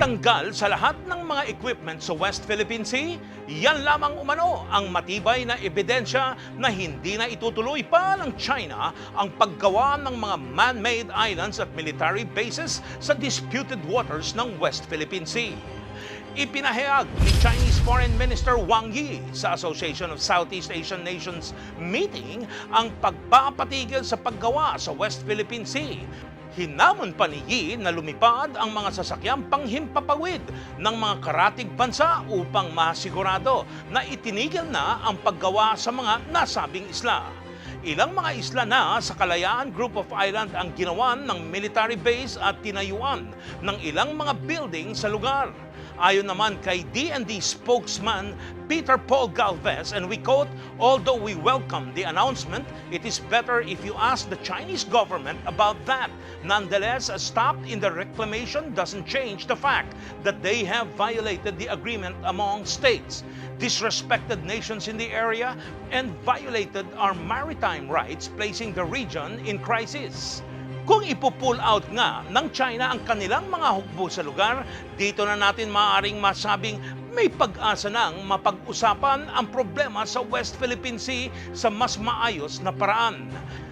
Tanggal sa lahat ng mga equipment sa West Philippine Sea, yan lamang umano ang matibay na ebidensya na hindi na itutuloy pa ng China ang paggawa ng mga man-made islands at military bases sa disputed waters ng West Philippine Sea. Ipinahayag ni Chinese Foreign Minister Wang Yi sa Association of Southeast Asian Nations meeting ang pagpapatigil sa paggawa sa West Philippine Sea. Hinamon pa ni Yi na lumipad ang mga sasakyang panghimpapawid ng mga karatig bansa upang masigurado na itinigil na ang paggawa sa mga nasabing isla. Ilang mga isla na sa Kalayaan Group of Island ang ginawan ng military base at tinayuan ng ilang mga building sa lugar. Ayon naman kay DND spokesman Peter Paul Galvez, and we quote, Although we welcome the announcement, it is better if you ask the Chinese government about that. Nonetheless, a stop in the reclamation doesn't change the fact that they have violated the agreement among states, disrespected nations in the area, and violated our maritime rights, placing the region in crisis. Kung ipo-pull out nga ng China ang kanilang mga hukbo sa lugar, dito na natin maaaring masabing may pag-asa nang mapag-usapan ang problema sa West Philippine Sea sa mas maayos na paraan.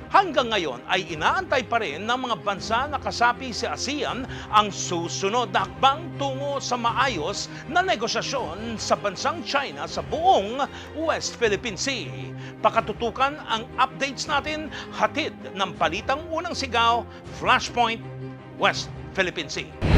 Hanggang ngayon ay inaantay pa rin ng mga bansa na kasapi sa ASEAN ang susunod na hakbang tungo sa maayos na negosasyon sa bansang China sa buong West Philippine Sea. Pakatutukan ang updates natin hatid ng Palitang Unang Sigaw, Flashpoint, West Philippine Sea.